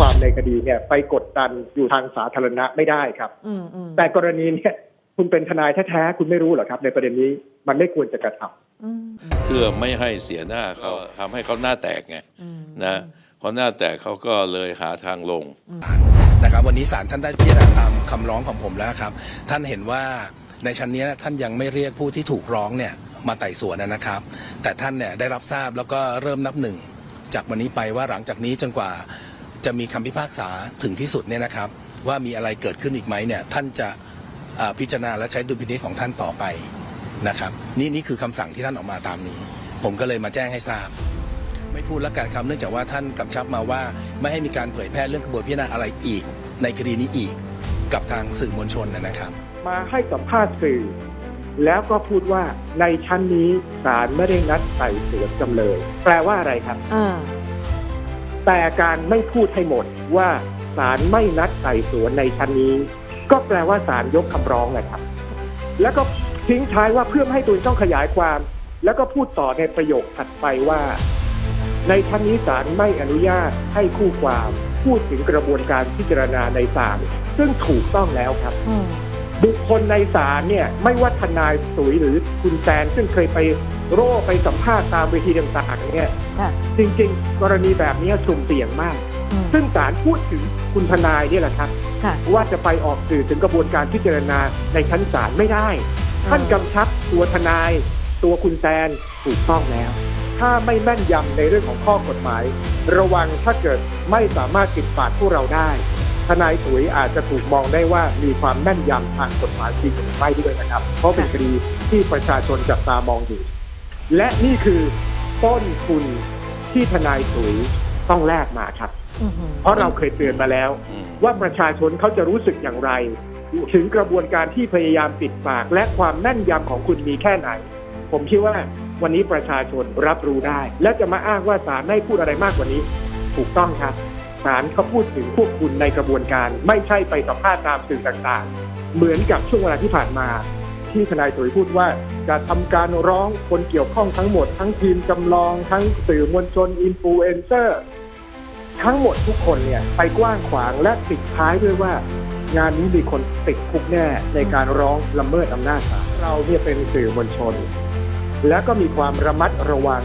ความในคดีเนี่ยไปกดดันอยู่ทางสาธารณะไม่ได้ครับ อืมอืมแต่กรณีเนี่ยคุณเป็นทนายแท้ๆคุณไม่รู้เหรอครับ ในประเด็นนี้มันไม่ควรจะกระทำอืมอืมเพื่อไม่ให้เสียหน้าเขาทำให้เขาหน้าแตกไงอืม นะพอหน้าแตกเขาก็เลยหาทางลง นะครับวันนี้ศาลท่านได้พิจารณาตามคำร้องของผมแล้วครับ ท่านเห็นว่าในชั้นเนี้ยท่านยังไม่เรียกผู้ที่ถูกร้องเนี่ยมาไต่สวนนะครับ แต่ท่านเนี่ยได้รับทราบแล้วก็เริ่มนับหนึ่งจากวันนี้ไปว่าหลังจากนี้จนกว่า จะมีคำพิพากษาถึงที่สุดเนี่ยนะครับ ว่ามีอะไรเกิดขึ้นอีกไหมเนี่ยท่านจะอ่าพิจารณาและใช้ดุลพินิจของท่านต่อไปนะครับนี่นี่คือคำสั่งที่ท่านออกมาตามนี้ ผมก็เลยมาแจ้งให้ทราบ ไม่พูดแล้วกันครับเนื่องจากว่าท่านกำชับมาว่า ไม่ให้มีการเผยแพร่เรื่องกระบวนพิจารณาอะไรอีก ในคดีนี้อีก กับทางสื่อมวลชนนะครับ มาให้สัมภาษณ์สื่อ แล้วก็พูดว่าในชั้นนี้ศาลไม่ได้นัดไต่สวนจำเลย แปลว่าอะไรครับอ่า แต่การไม่พูดให้หมดว่าศาลไม่นัดไต่สวนในชั้นนี้ ก็แปลว่าศาลยกคำร้องนะครับ แล้วก็ทิ้งท้ายว่าเพื่อไม่ให้ตัวเองต้องขยายความ แล้วก็พูดต่อในประโยคถัดไปว่า ในชั้นนี้ศาลไม่อนุญาตให้คู่ความ พูดถึงกระบวนการพิจารณาในศาลซึ่งถูกต้องแล้วครับอืมบุคคลในศาลเนี่ยไม่ว่าทนายสุยหรือคุณแซนซึ่งเคยไป โร่ไปสัมภาษณ์ตามเวทีต่างๆเนี่ยค่ะจริงๆ กรณีแบบนี้สุ่มเสี่ยงมาก อืมซึ่งศาลพูดถึงคุณทนายเนี่ยแหละครับ ค่ะ ว่าจะไปออกสื่อถึงกระบวนการพิจารณาในชั้นศาลไม่ได้ท่านกำชับตัวทนาย ตัวคุณแซนถูกต้องแล้ว ถ้าไม่แม่นยำในเรื่องของข้อกฎหมาย ระวังถ้าเกิดไม่สามารถปิดปากพวกเราได้ ทนายสุยอาจจะถูกมองได้ว่ามีความแม่นยำทางกฎหมายจริงหรือไม่ด้วยนะครับ เพราะเป็นคดีที่ประชาชนจับตามองอยู่ และนี่คือต้นทุนที่ทนายสุยต้องแลกมาครับอืมเพราะเราเคยเตือนมาแล้วอืมว่าประชาชนเขาจะรู้สึกอย่างไร ถึงกระบวนการที่พยายามปิดปาก และความแม่นยำของคุณมีแค่ไหน ผมคิดว่าวันนี้ประชาชนรับรู้ได้ และจะมาอ้างว่าศาลไม่พูดอะไรมากกว่านี้ ถูกต้องครับศาลเขาพูดถึงพวกคุณในกระบวนการ ไม่ใช่ไปสัมภาษณ์ตามสื่อต่างๆ เหมือนกับช่วงเวลาที่ผ่านมา ที่ทนายสุยพูดว่าจะทำการร้องคนเกี่ยวข้องทั้งหมด ทั้งทีมจำลองทั้งสื่อมวลชนอินฟลูเอนเซอร์ทั้งหมดทุกคนเนี่ยไปกว้างขวางและปิดท้ายด้วยว่างานนี้มีคนติดคุกแน่ในการร้องละเมิดอำนาจศาลเราเนี่ยเป็นสื่อมวลชน และก็มีความระมัดระวัง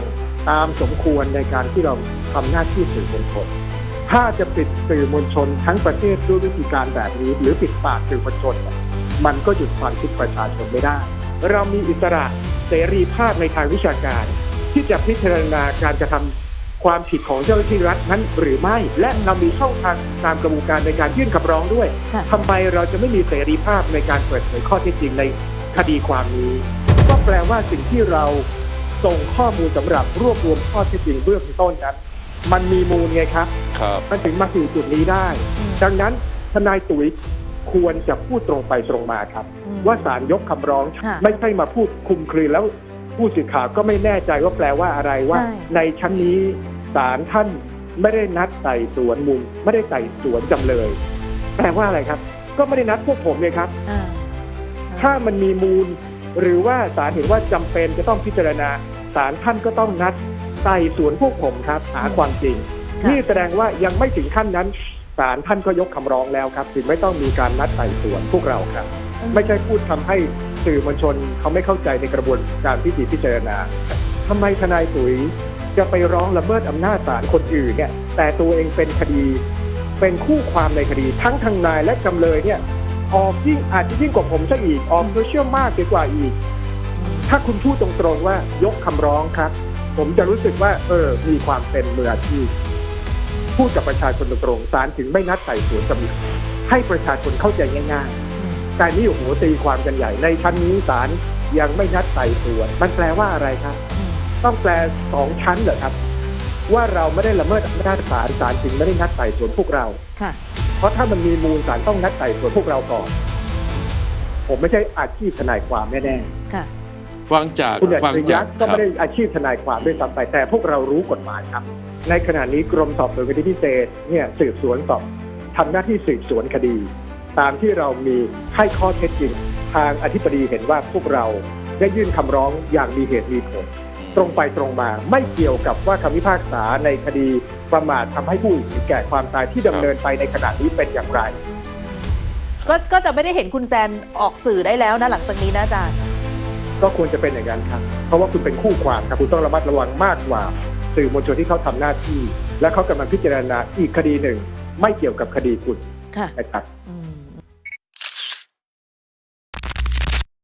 ตามสมควรในการที่เราทำหน้าที่สื่อมวลชน ถ้าจะปิดสื่อมวลชนทั้งประเทศด้วยวิธีการแบบนี้ หรือปิดปากสื่อมวลชนเนี่ย มันก็หยุดความคิดประชาชนไม่ได้ เรามีอิสระเสรีภาพในทางวิชาการ ที่จะพิจารณาการกระทำความผิดของเจ้าหน้าที่รัฐนั้นหรือไม่ และเรามีช่องทางตามกระบวนการในการยื่นคำร้องด้วยค่ะทำไมเราจะไม่มีเสรีภาพในการเปิดเผยข้อเท็จจริงในคดีความนี้ ก็แปลว่าสิ่งที่เราส่งข้อมูลสำหรับรวบรวมข้อเท็จจริงเบื้องต้นนั้นมันมีมูลไงครับครับมันถึงมาถึงจุดนี้ได้อืมดังนั้นทนายตุ๋ย ควรจะพูดตรงไปตรงมาครับอืมว่าศาลยกคำร้องค่ะไม่ใช่มาพูดคลุมคลืนแล้วผู้สื่อข่าวก็ไม่แน่ใจว่าแปลว่าอะไรว่าใช่ในชั้นนี้ศาลท่านไม่ได้นัดไต่สวนมูลไม่ได้ไต่สวนจำเลย แปลว่าอะไรครับ ก็ไม่ได้นัดพวกผมเลยครับอ่าถ้ามันมีมูล หรือว่าศาลเห็นว่าจำเป็นจะต้องพิจารณาศาลท่านก็ต้องนัดไต่สวนพวกผมครับ หาความจริงค่ะนี่แสดงว่ายังไม่ถึงขั้นนั้น ศาลท่านก็ยกคำร้องแล้วครับถึงไม่ต้องมีการนัดไต่สวนพวกเราครับ ไม่ใช่พูดทำให้สื่อมวลชนเขาไม่เข้าใจในกระบวนการพิธีพิจารณาทำไมทนายสุยจะไปร้องละเมิดอำนาจศาลคนอื่นเนี่ย แต่ตัวเองเป็นคดีเป็นคู่ความในคดี ทั้งทางนายและจำเลยเนี่ยออกยิ่งอาจจะยิ่งกว่าผมซะอีกออกโซเชียลมากกว่าอีก ถ้าคุณพูดตรงๆว่ายกคำร้องครับ ผมจะรู้สึกว่า เออ มีความเป็นมืออาชีพ พูดกับประชาชนตรงๆศาลถึงไม่นัดไต่สวนจำเลยให้ประชาชนเข้าใจง่ายๆ แต่นี่โอ้โหตีความกันใหญ่ ในชั้นนี้ศาลยังไม่นัดไต่สวน มันแปลว่าอะไรครับอืมต้องแปลสองชั้นเหรอครับ ว่าเราไม่ได้ละเมิดอำนาจศาลศาลจึงไม่ได้นัดไต่สวนพวกเราค่ะเพราะถ้ามันมีมูลศาลต้องนัดไต่สวนพวกเราก่อน ผมไม่ใช่อาชีพทนายความแน่ค่ะ ฟังจากๆคุณอัจฟังฉริจายะกก็ครัไม่บ ได้อาชีพทนายความด้วยซ้ำไปแต่พวกเรารู้กฎหมายครับ ในขณะนี้กรมสอบสวนคดีพิเศษเนี่ยสืบสวนสอบทำหน้าที่สืบสวนคดี ตามที่เรามีให้ข้อเท็จจริง ทางอธิบดีเห็นว่าพวกเราได้ยื่นคำร้องอย่างมีเหตุมีผล ตรงไปตรงมาไม่เกี่ยวกับว่าคำพิพากษาในคดีประมาททำให้ผู้อื่นถึงแก่ความตายที่ดำเนินไปในขณะนี้เป็นอย่างไร ก็ก็จะไม่ได้เห็นคุณแซนออกสื่อได้แล้วนะหลังจากนี้นะอาจารย์ ก็ควรจะเป็นอย่างนั้นครับ เพราะว่าคุณเป็นคู่ความครับคุณต้องระมัดระวังมากกว่า สื่อมวลชนที่เขาทำหน้าที่ และเขากำลังพิจารณาอีกคดีหนึ่ง ไม่เกี่ยวกับคดีคุณค่ะนะครับอืม